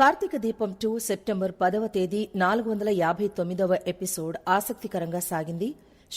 కార్తీక దీపం two September పదవ తేదీ నాలుగు వందల యాభై తొమ్మిదవ ఎపిసోడ్ ఆసక్తికరంగా సాగింది.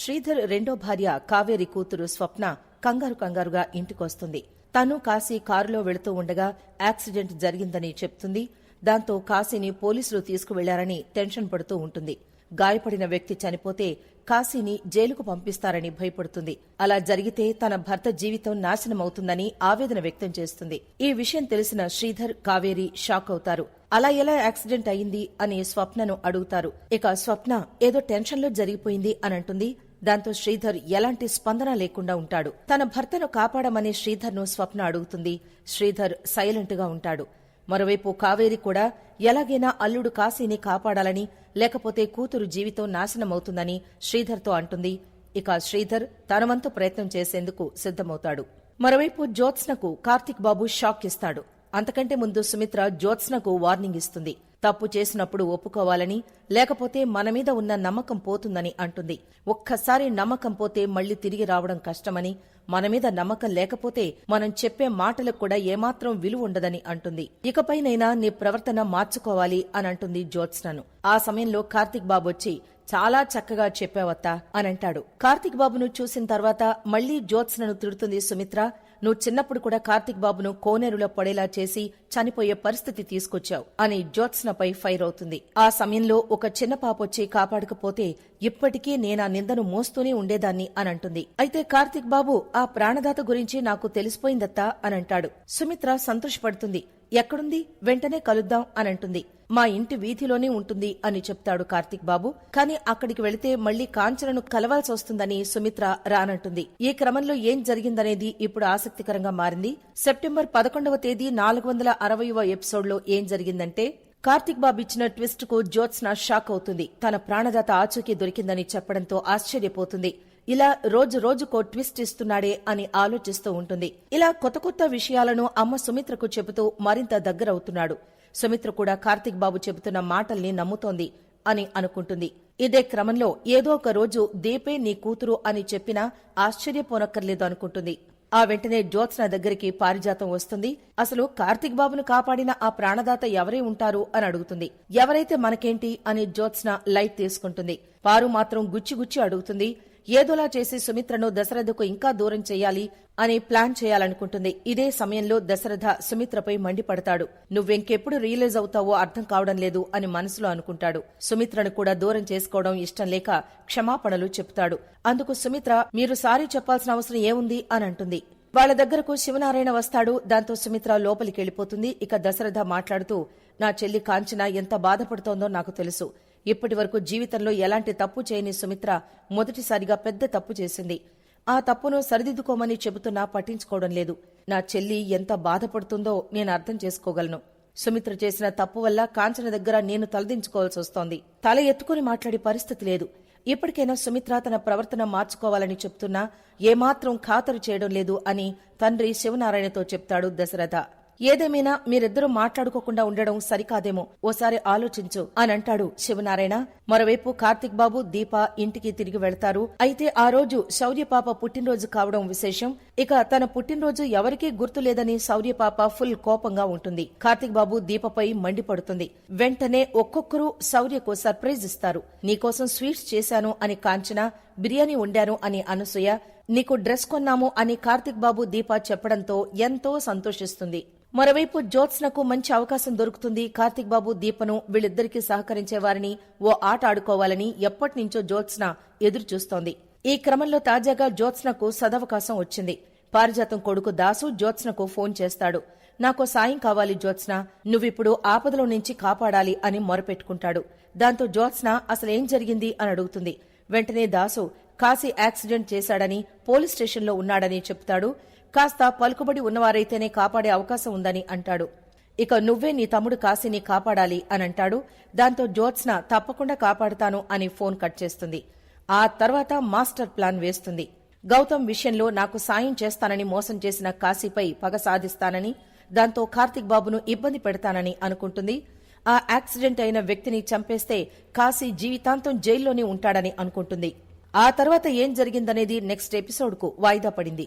శ్రీధర్ రెండో భార్య కావేరి కూతురు స్వప్న కంగారు కంగారుగా ఇంటికొస్తుంది. తను కాశీ కారులో వెళుతూ ఉండగా యాక్సిడెంట్ జరిగిందని చెప్తుంది. దాంతో కాశీని పోలీసులు తీసుకువెళ్ళారని టెన్షన్ పడుతూ ఉంటుంది. గాయపడిన వ్యక్తి చనిపోతే కాశీని జైలుకు పంపిస్తారని భయపడుతుంది. అలా జరిగితే తన భర్త జీవితం నాశనమవుతుందని ఆవేదన వ్యక్తం చేస్తుంది. ఈ విషయం తెలిసిన శ్రీధర్ కావేరి షాక్ అవుతారు. అలా ఎలా యాక్సిడెంట్ అయింది అని స్వప్నను అడుగుతారు. ఇక స్వప్న ఏదో టెన్షన్లో జరిగిపోయింది అని అంటుంది. దాంతో శ్రీధర్ ఎలాంటి స్పందన లేకుండా ఉంటాడు. తన భర్తను కాపాడమని శ్రీధర్ను స్వప్న అడుగుతుంది. శ్రీధర్ సైలెంట్గా ఉంటాడు. మరోవైపు కావేరి కూడా ఎలాగైనా అల్లుడు కాశీని కాపాడాలని లేకపోతే కూతురు జీవితం నాశనమవుతుందని శ్రీధర్తో అంటుంది. ఇక శ్రీధర్ తనవంతు ప్రయత్నం చేసేందుకు సిద్ధమవుతాడు. మరోవైపు జ్యోత్స్నకు కార్తిక్ బాబు షాక్ ఇస్తాడు. అంతకంటే ముందు సుమిత్ర జ్యోత్స్నకు వార్నింగ్ ఇస్తుంది. తప్పు చేసినప్పుడు ఒప్పుకోవాలని లేకపోతే మన మీద ఉన్న నమ్మకం పోతుందని అంటుంది. ఒక్కసారి నమ్మకం పోతే మళ్ళీ తిరిగి రావడం కష్టమని మన మీద నమ్మకం లేకపోతే మనం చెప్పే మాటలకు కూడా ఏమాత్రం విలువ ఉండదని అంటుంది. ఇకపైనైనా నీ ప్రవర్తన మార్చుకోవాలి అని అంటుంది జ్యోత్స్నను. ఆ సమయంలో కార్తిక్ బాబు వచ్చి చాలా చక్కగా చెప్పావత్తా అని అంటాడు కార్తిక్ బాబును చూసిన తర్వాత మళ్ళీ జ్యోత్స్నను తిడుతుంది సుమిత్ర. నువ్వు చిన్నప్పుడు కూడా కార్తిక్ బాబును కోనేరులో పడేలా చేసి చనిపోయే పరిస్థితి తీసుకొచ్చావు అని జ్యోత్స్నపై ఫైర్ అవుతుంది. ఆ సమయంలో ఒక చిన్న పాపొచ్చి కాపాడకపోతే ఇప్పటికీ నేనా నిందను మోస్తూనే ఉండేదాన్ని అని అంటుంది అయితే కార్తిక్ బాబు ఆ ప్రాణదాత గురించి నాకు తెలిసిపోయిందత్తా అని అంటాడు సుమిత్ర సంతోషపడుతుంది. ఎక్కడుంది? వెంటనే కలుద్దాం అని అంటుంది మా ఇంటి వీధిలోనే ఉంటుంది అని చెప్తాడు కార్తిక్ బాబు. కానీ అక్కడికి వెళితే మళ్ళీ కాంచనను కలవాల్సి వస్తుందని సుమిత్ర రానంటుంది. ఈ క్రమంలో ఏం జరిగిందనేది ఇప్పుడు ఆసక్తికరంగా మారింది. సెప్టెంబర్ పదకొండవ తేదీ నాలుగు వందల అరవైవ ఎపిసోడ్లో ఏం జరిగిందంటే కార్తిక్ బాబు ఇచ్చిన ట్విస్ట్కు జ్యోత్స్న షాక్ అవుతుంది. తన ప్రాణదాత ఆచూకీ దొరికిందని చెప్పడంతో ఆశ్చర్యపోతుంది. ఇలా రోజు రోజుకో ట్విస్ట్ ఇస్తున్నాడే అని ఆలోచిస్తూ ఉంటుంది. ఇలా కొత్త కొత్త విషయాలను అమ్మ సుమిత్రకు చెబుతూ మరింత దగ్గరవుతున్నాడు. సుమిత్ర కూడా కార్తిక్ బాబు చెబుతున్న మాటల్ని నమ్ముతోంది అని అనుకుంటుంది. ఇదే క్రమంలో ఏదో ఒక రోజు దీపే నీ కూతురు అని చెప్పినా ఆశ్చర్యపోనక్కర్లేదు అనుకుంటుంది. ఆ వెంటనే జ్యోత్స్న దగ్గరికి పారిజాతం వస్తుంది. అసలు కార్తిక్ బాబును కాపాడిన ఆ ప్రాణదాత ఎవరై ఉంటారు అని అడుగుతుంది. ఎవరైతే మనకేంటి అని జ్యోత్స్న లైట్ తీసుకుంటుంది. పారు మాత్రం గుచ్చి గుచ్చి అడుగుతుంది. ఏదోలా చేసి సుమిత్రను దశరథకు ఇంకా దూరం చేయాలి అని ప్లాన్ చేయాలనుకుంటుంది. ఇదే సమయంలో దశరథ సుమిత్రపై మండిపడతాడు. నువ్వెంకెప్పుడు రియలైజ్ అవుతావో అర్థం కావడం లేదు అని మనసులో అనుకుంటాడు. సుమిత్రను కూడా దూరం చేసుకోవడం ఇష్టం లేక క్షమాపణలు చెప్తాడు. అందుకు సుమిత్ర మీరు సారీ చెప్పాల్సిన అవసరం ఏముంది అని అంటుంది. వాళ్ళ దగ్గరకు శివనారాయణ వస్తాడు. దాంతో సుమిత్ర లోపలికి వెళ్ళిపోతుంది ఇక దశరథ మాట్లాడుతూ నా చెల్లి కాంచన ఎంత బాధపడుతోందో నాకు తెలుసు. ఇప్పటి వరకు జీవితంలో ఎలాంటి తప్పు చేయని సుమిత్ర మొదటిసారిగా పెద్ద తప్పు చేసింది. ఆ తప్పును సరిదిద్దుకోమని చెబుతున్నా పట్టించుకోవడం లేదు. నా చెల్లి ఎంత బాధపడుతుందో నేను అర్థం చేసుకోగలను. సుమిత్ర చేసిన తప్పు వల్ల కాంచన దగ్గర నేను తలదించుకోవాల్సి వస్తోంది. తల ఎత్తుకుని మాట్లాడే పరిస్థితి లేదు. ఇప్పటికైనా సుమిత్ర తన ప్రవర్తన మార్చుకోవాలని చెప్తున్నా ఏమాత్రం ఖాతరు చేయడం లేదు అని తండ్రి శివనారాయణతో చెప్తాడు దశరథ. ఏదేమైనా మీరిద్దరూ మాట్లాడుకోకుండా ఉండడం సరికాదేమో. ఓసారి ఆలోచించు అని అంటాడు శివనారాయణ. మరోవైపు కార్తిక్ బాబు దీప ఇంటికి తిరిగి వెళ్తారు. అయితే ఆ రోజు శౌర్యపాప పుట్టినరోజు కావడం విశేషం. ఇక తన పుట్టినరోజు ఎవరికీ గుర్తులేదని శౌర్యపాప ఫుల్ కోపంగా ఉంటుంది. కార్తిక్ బాబు దీపపై మండిపడుతుంది. వెంటనే ఒక్కొక్కరు శౌర్యకు సర్ప్రైజ్ ఇస్తారు. నీకోసం స్వీట్స్ చేశాను అని కాంచన బిర్యానీ వండాను అని అనసూయ నీకు డ్రెస్ కొన్నాము అని కార్తిక్ బాబు దీప చెప్పడంతో ఎంతో సంతోషిస్తుంది. మరోవైపు జ్యోత్స్నకు మంచి అవకాశం దొరుకుతుంది. కార్తిక్ బాబు దీపను వీళ్ళిద్దరికీ సహకరించే వారిని ఓ ఆట ఆడుకోవాలని ఎప్పటినుంచో జ్యోత్స్న ఎదురు చూస్తోంది ఈ క్రమంలో తాజాగా జ్యోత్స్నకు సదవకాశం వచ్చింది. పారిజాతం కొడుకు దాసు జ్యోత్స్నకు ఫోన్ చేస్తాడు. నాకో సాయం కావాలి జ్యోత్స్న. నువ్విప్పుడు ఆపదలో నుంచి కాపాడాలి అని మొరపెట్టుకుంటాడు. దాంతో జ్యోత్స్న అసలేం జరిగింది? అని అడుగుతుంది. వెంటనే దాసు కాశీ యాక్సిడెంట్ చేశాడని పోలీస్ స్టేషన్లో ఉన్నాడని చెప్తాడు. కాస్త పలుకుబడి ఉన్నవారైతేనే కాపాడే అవకాశం ఉందని అంటాడు. ఇక నువ్వే నీ తమ్ముడు కాశీని కాపాడాలి అని అంటాడు దాంతో జ్యోత్స్న తప్పకుండా కాపాడుతాను అని ఫోన్ కట్ చేస్తుంది. ఆ తర్వాత మాస్టర్ ప్లాన్ వేస్తుంది. గౌతమ్ విషయంలో నాకు సాయం చేస్తానని మోసం చేసిన కాశీపై పగ సాధిస్తానని దాంతో కార్తిక్ బాబును ఇబ్బంది పెడతానని అనుకుంటుంది. ఆ యాక్సిడెంట్ అయిన వ్యక్తిని చంపేస్తే కాశీ జీవితాంతం జైల్లోనే ఉంటాడని అనుకుంటుంది. ఆ తర్వాత ఏం జరిగిందనేది నెక్స్ట్ ఎపిసోడ్కు వాయిదా పడింది.